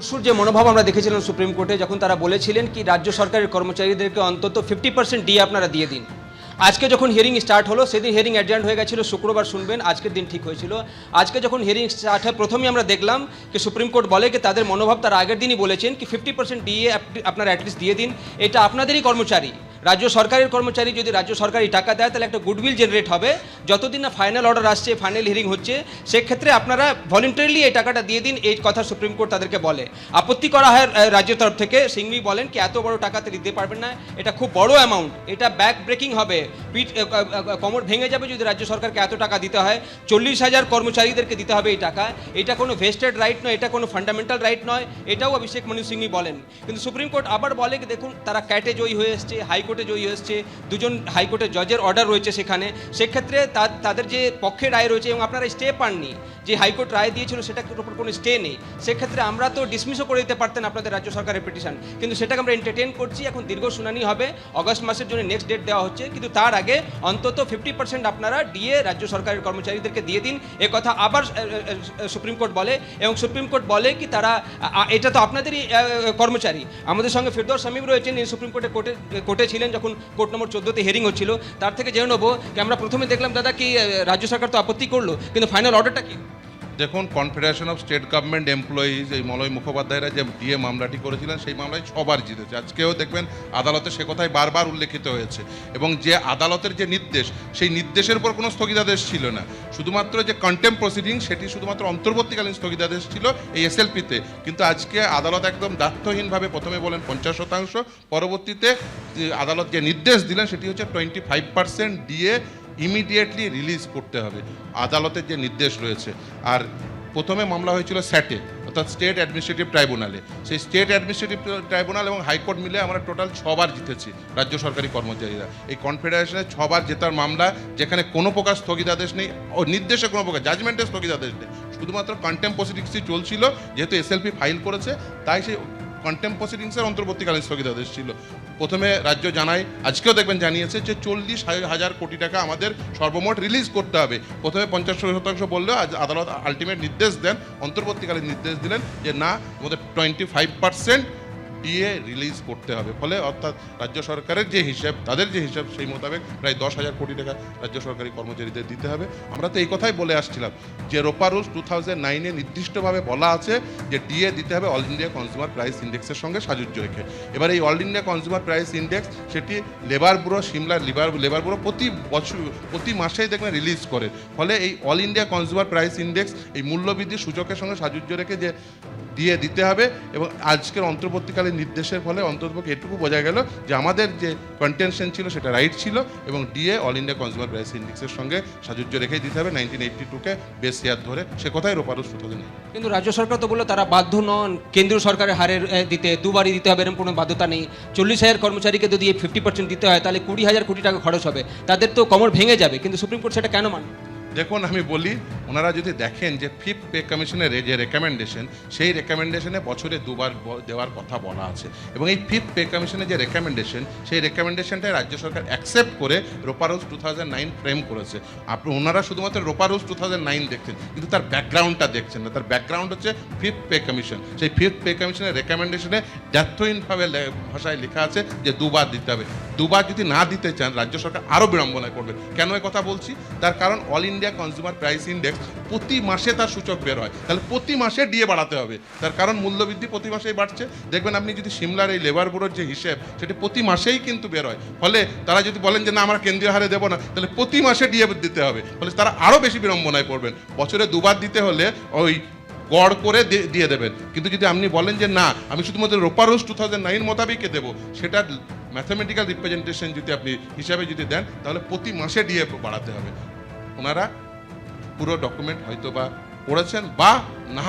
পরশুর যে মনোভাব আমরা দেখেছিলাম সুপ্রিম কোর্টে, যখন তারা বলেছিলেন কি রাজ্য সরকারের কর্মচারীদেরকে অন্তত ফিফটি পার্সেন্ট দিয়ে আপনারা দিয়ে দিন। আজকে যখন হিয়ারিং স্টার্ট হলো, সেদিন হিয়ারিং অ্যাডজান্ট হয়ে গেছিল, শুক্রবার শুনবেন, আজকের দিন ঠিক হয়েছিল। আজকে যখন হিয়ারিং স্টার্ট হয়, প্রথমেই আমরা দেখলাম কি সুপ্রিম কোর্ট বলে কি তাদের মনোভাব তার আগের দিনই বলেছেন কি ফিফটি পার্সেন্ট ডিএ আপনারা অ্যাটলিস্ট দিয়ে দিন। এটা আপনাদেরই কর্মচারী। রাজ্য সরকারের কর্মচারী যদি রাজ্য সরকারি টাকা দেয়, তাহলে একটা গুডউইল জেনারেট হবে। যতদিন না ফাইনাল অর্ডার আসছে ফাইনাল হিয়ারিং হচ্ছে, সেক্ষেত্রে আপনারা ভলেন্টারিলি এই টাকাটা দিয়ে দিন, এই কথা সুপ্রিম কোর্ট তাদেরকে বলে। আপত্তি করা হয় রাজ্যের তরফ থেকে। সিংভি বলেন কি, এত বড় টাকা তো দিতে পারবেন না। এটা খুব বড় অ্যামাউন্ট এটা ব্যাক ব্রেকিং হবে। পিঠ কোমর ভেঙে যাবে যদি রাজ্য সরকারকে এত টাকা দিতে হয়। চল্লিশ হাজার কর্মচারীদেরকে দিতে হবে এই টাকা। এটা কোনো ভেস্টেড রাইট নয়, এটা কোনো ফান্ডামেন্টাল রাইট নয়। এটাও অভিষেক মনু সিংভি বলেন। কিন্তু সুপ্রিম কোর্ট আবার বলে দেখুন, তারা ক্যাটে জয়ী হয়ে এসছে হাইকোর্টে জয়ী হয়ে এসছে দুজন হাইকোর্টের জজের অর্ডার রয়েছে সেখানে। সেক্ষেত্রে তাদের যে পক্ষে রায় রয়েছে এবং আপনারা স্টে পাননি, যে হাইকোর্ট রায় দিয়েছিল সেটার উপর কোনো স্টে নেই। সেক্ষেত্রে আমরা তো ডিসমিসও করে দিতে পারতেন আপনাদের রাজ্য সরকারের পিটিশন কিন্তু সেটাকে আমরা এন্টারটেন করছি, এখন দীর্ঘ শুনানি হবে, অগস্ট মাসের জন্য নেক্সট ডেট দেওয়া হচ্ছে। কিন্তু তার আগে অন্তত ফিফটি পার্সেন্ট আপনারা ডিএ রাজ্য সরকারের কর্মচারীদেরকে দিয়ে দিন। এ কথা আবার সুপ্রিম কোর্ট বলে এবং সুপ্রিম কোর্ট বলে কি তারা এটা তো আপনাদেরই কর্মচারী। আমাদের সঙ্গে ফিরদৌস শামীম রয়েছেন সুপ্রিম কোর্টে কোর্টে কোর্টে ছিলেন যখন কোর্ট নম্বর চোদ্দোতে হেরিং হচ্ছিল, তার থেকে জেনে নেব কি আমরা প্রথমে দেখলাম, দাদা, কি রাজ্য সরকার তো আপত্তি করল, কিন্তু ফাইনাল অর্ডারটা কি? দেখুন confederation of state government employees এই মলয় মুখোপাধ্যায়রা যে ডিএ মামলাটি করেছিলেন, সেই মামলায় সবার জিতেছে। আজকেও দেখবেন, আদালতে সে কথাই বারবার উল্লেখিত হয়েছে। এবং যে আদালতের যে নির্দেশ, সেই নির্দেশের উপর কোনো স্থগিতাদেশ ছিল না। শুধুমাত্র যে কন্টেম্প প্রসিডিং সেটি শুধুমাত্র অন্তর্বর্তীকালীন স্থগিতাদেশ ছিল এই এসএলপিতে কিন্তু আজকে আদালত একদম দায়িত্বহীনভাবে প্রথমে বলেন পঞ্চাশ শতাংশ। পরবর্তীতে আদালত যে নির্দেশ দিলেন, সেটি হচ্ছে twenty five percent DA immediately release করতে হবে, আদালতের যে নির্দেশ রয়েছে। আর প্রথমে মামলা হয়েছিল স্যাটে, অর্থাৎ স্টেট অ্যাডমিনিস্ট্রেটিভ ট্রাইব্যুনালে। সেই স্টেট অ্যাডমিনিস্ট্রেটিভ ট্রাইব্যুনাল এবং হাইকোর্ট মিলে আমরা টোটাল ছবার জিতেছি রাজ্য সরকারি কর্মচারীরা। এই কনফেডারেশনে ছবার জেতার মামলা, যেখানে কোনো প্রকার স্থগিতাদেশ নেই, ও নির্দেশে কোনো প্রকার জাজমেন্টের স্থগিতাদেশ নেই। শুধুমাত্র কন্টেম্প প্রসিডিংসই চলছিল, যেহেতু এসএলপি ফাইল করেছে, তাই সেই কন্টেম্প প্রসিডিংসের অন্তর্বর্তীকালীন স্থগিতাদেশ ছিল প্রথমে রাজ্য জানায়, আজকেও দেখবেন জানিয়েছে যে চল্লিশ হাজার কোটি টাকা আমাদের সর্বমোট রিলিজ করতে হবে। প্রথমে পঞ্চাশ শতাংশ বললেও আজ আদালত আলটিমেট নির্দেশ দেন, অন্তর্বর্তীকালীন নির্দেশ দিলেন যে না, আমাদের twenty five percent DA release করতে হবে। ফলে অর্থাৎ রাজ্য সরকারের যে হিসাব, তাদের যে হিসাব সেই মোতাবেক প্রায় দশ হাজার কোটি টাকা রাজ্য সরকারি কর্মচারীদের দিতে হবে। আমরা তো এই কথাই বলে আসছিলাম যে রোপা রুলস টু থাউজেন্ড নাইনে নির্দিষ্টভাবে বলা আছে যে ডিএ দিতে হবে অল ইন্ডিয়া কনজিউমার প্রাইস ইন্ডেক্সের সঙ্গে সাজুজ্য রেখে। এবার এই all India consumer price index সেটি লেবার ব্যুরো সিমলার লেবার লেবার ব্যুরো প্রতি বছর, প্রতি মাসেই দেখবেন রিলিজ করে। ফলে এই all India consumer price index এই মূল্যবৃদ্ধি সূচকের সঙ্গে সাজুজ্য রেখে যে দিয়ে দিতে হবে এবং আজকের অন্তর্বর্তীকালীন নির্দেশের ফলে অন্তর্পক্ষে এটুকু বোঝা গেল যে আমাদের যে কন্টেনশন ছিল সেটা রাইট ছিল এবং DA all India consumer price ইন্ডেক্সের সঙ্গে সাজুজ্য রেখেই দিতে হবে। নাইনটিন এইটটি টুকে বেশ ইয়ার ধরে সে কথাই রোপারুস টু নেই। কিন্তু রাজ্য সরকার তো বলল তারা বাধ্য নন, কেন্দ্রীয় সরকারের হারের দিতে, দুবারই দিতে হবে এরকম কোনো বাধ্যতা নেই। চল্লিশ হাজার কর্মচারীকে যদি ফিফটি পার্সেন্ট দিতে হয়, তাহলে কুড়ি হাজার কোটি টাকা খরচ হবে। তাদের তো কমর ভেঙে যাবে, কিন্তু সুপ্রিম কোর্ট সেটা কেন মানে দেখুন, আমি বলি, ওনারা যদি দেখেন যে ফিফথ পে কমিশনের যে রেকমেন্ডেশন সেই রেকমেন্ডেশনে বছরে দুবার দেওয়ার কথা বলা আছে। এবং এই ফিফথ পে কমিশনের যে রেকমেন্ডেশন সেই রেকমেন্ডেশনটাই রাজ্য সরকার অ্যাকসেপ্ট করে ROPA rules two thousand nine frame করেছে। আপনি, ওনারা শুধুমাত্র রোপারোস টু থাউজেন্ড নাইন দেখছেন, কিন্তু তার ব্যাকগ্রাউন্ডটা দেখছেন না। তার ব্যাকগ্রাউন্ড হচ্ছে ফিফথ পে কমিশন সেই ফিফথ পে কমিশনের রেকমেন্ডেশনে লে- ভাষায় লেখা আছে যে দুবার দিতে হবে। দুবার যদি না দিতে চান, রাজ্য সরকার আরও বিড়ম্বনায় করবে কেন কথা বলছি? তার কারণ all India consumer price index প্রতি মাসে তার সূচক বের হয়। তাহলে প্রতি মাসে ডিএ বাড়াতে হবে। তার কারণ মূল্যবৃদ্ধি প্রতি মাসেই বাড়ছে। দেখবেন আপনি যদি সিমলার এই লেবার ব্যুরোর যে হিসেব, সেটি প্রতি মাসেই কিন্তু বের হয়। ফলে তারা যদি বলেন যে, না, আমরা কেন্দ্রীয় হারে দেবো না, তাহলে প্রতি মাসে ডিএ দিতে হবে। ফলে তারা আরও বেশি বিড়ম্বনায় পড়বেন। বছরে দুবার দিতে হলে ওই গড় করে দিয়ে- দেবেন। কিন্তু যদি আপনি বলেন যে, না, আমি শুধুমাত্র ROPA rules two thousand nine মোতাবেকই দেবো, সেটার ম্যাথামেটিক্যাল রিপ্রেজেন্টেশন যদি আপনি হিসাবে যদি দেন, তাহলে প্রতি মাসে ডিএ বাড়াতে হবে। ওনারা পুরো ডকুমেন্ট হয়তো বা পড়েছেন বা না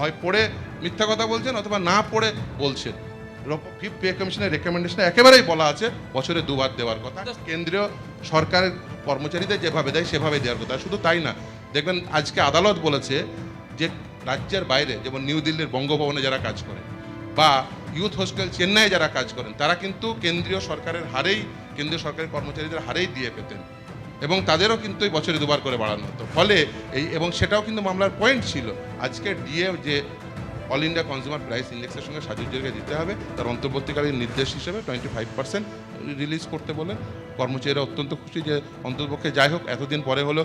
হয় পড়ে মিথ্যা কথা বলছেন অথবা না পড়ে বলছেন। ফিফ পে কমিশনের রেকমেন্ডেশনে একেবারেই বলা আছে বছরে দুবার দেওয়ার কথা। কেন্দ্রীয় সরকারের কর্মচারীদের যেভাবে দেয় সেভাবে দেওয়ার কথা। শুধু তাই না দেখবেন আজকে আদালত বলেছে যে রাজ্যের বাইরে যেমন নিউ দিল্লির বঙ্গভবনে যারা কাজ করে বা ইউথ হোস্টেল চেন্নাইয়ে যারা কাজ করেন তারা কিন্তু কেন্দ্রীয় সরকারের হারেই কেন্দ্রীয় সরকারের কর্মচারীদের হারেই দিয়ে পেতেন। এবং তাদেরও কিন্তু বছরে দুবার করে বাড়ানো হতো। ফলে এই এবং সেটাও কিন্তু মামলার পয়েন্ট ছিল। আজকে ডিএ যে অল ইন্ডিয়া কনজিউমার প্রাইস ইন্ডেক্সের সঙ্গে সাজুজ্যকে দিতে হবে, তার অন্তর্বর্তীকালীন নির্দেশ হিসেবে টোয়েন্টি ফাইভ পার্সেন্ট রিলিজ করতে বলে কর্মচারীরা অত্যন্ত খুশি যে অন্তর্পক্ষে যাই হোক, এতদিন পরে হলো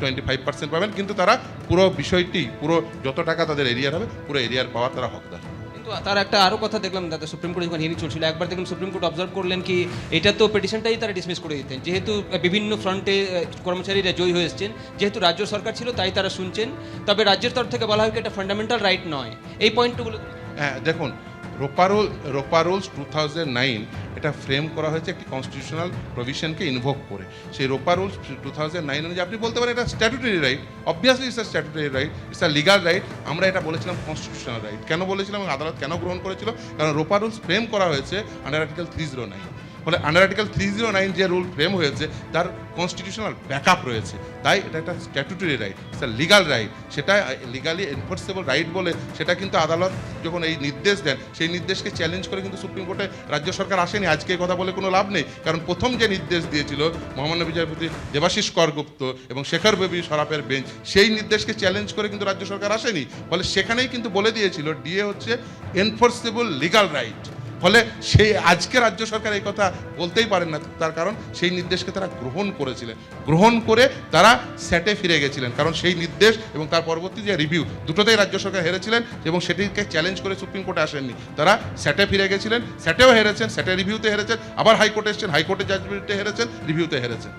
টোয়েন্টি ফাইভ পার্সেন্ট পাবেন। কিন্তু তারা পুরো বিষয়টি, পুরো যত টাকা তাদের এরিয়ার হবে, পুরো এরিয়ার পাওয়ার তারা হকদার। কিন্তু তার একটা আরও কথা দেখলাম, দাদা সুপ্রিম কোর্টে যখন হিয়ারিং চলছিল, একবার দেখলাম সুপ্রিম কোর্ট অবজার্ভ করলেন কি, এটা তো পিটিশনটাই তারা ডিসমিস করে দিতেন। যেহেতু বিভিন্ন ফ্রন্টে কর্মচারীরা জয়ী হয়ে এসছেন, যেহেতু রাজ্য সরকার ছিল, তাই তারা শুনছেন। তবে রাজ্যের তরফ থেকে বলা হয় কি, এটা ফান্ডামেন্টাল রাইট নয়। এই পয়েন্টগুলো হ্যাঁ দেখুন ROPA rule ROPA rules two thousand nine এটা ফ্রেম করা হয়েছে একটি কনস্টিটিউশনাল প্রভিশনকে ইনভোভ করে। সেই রোপারোলস টু থাউজেন্ড নাইন অনুযায়ী আপনি বলতে পারেন এটা statutory right obviously it's statutory right it's a legal right আমরা এটা বলেছিলাম কনস্টিটিউশনাল রাইট কেন বলেছিলাম আদালত কেন গ্রহণ করেছিল? কারণ রোপারোলস ফ্রেম করা হয়েছে under article three zero nine ফলে under article three zero nine যে রুল ফ্রেম হয়েছে, তার কনস্টিটিউশনাল ব্যাকআপ রয়েছে। তাই এটা একটা statutory right it's legal right সেটা লিগালি এনফোর্সেবল রাইট বলে সেটা কিন্তু আদালত যখন এই নির্দেশ দেন, সেই নির্দেশকে চ্যালেঞ্জ করে কিন্তু সুপ্রিম কোর্টে রাজ্য সরকার আসেনি। আজকে কথা বলে কোনো লাভ নেই। কারণ প্রথম যে নির্দেশ দিয়েছিল মহামান্য বিচারপতি দেবাশিস করগুপ্ত এবং শেখর বেবি সরাফের বেঞ্চ সেই নির্দেশকে চ্যালেঞ্জ করে কিন্তু রাজ্য সরকার আসেনি। ফলে সেখানেই কিন্তু বলে দিয়েছিল ডিএ হচ্ছে এনফোর্সেবল লিগাল রাইট ফলে সেই আজকে রাজ্য সরকার এই কথা বলতেই পারেন না। তার কারণ সেই নির্দেশকে তারা গ্রহণ করেছিলেন। গ্রহণ করে তারা স্যাটে ফিরে গেছিলেন। কারণ সেই নির্দেশ এবং তার পরবর্তী যে রিভিউ দুটোতেই রাজ্য সরকার হেরেছিলেন এবং সেটিকে চ্যালেঞ্জ করে সুপ্রিম কোর্টে আসেননি। তারা স্যাটে ফিরে গেছিলেন স্যাটেও হেরেছেন স্যাটে রিভিউতে হেরেছেন, আবার হাইকোর্টে এসছেন হাইকোর্টে জাজমেন্টে হেরেছেন রিভিউতে হেরেছেন।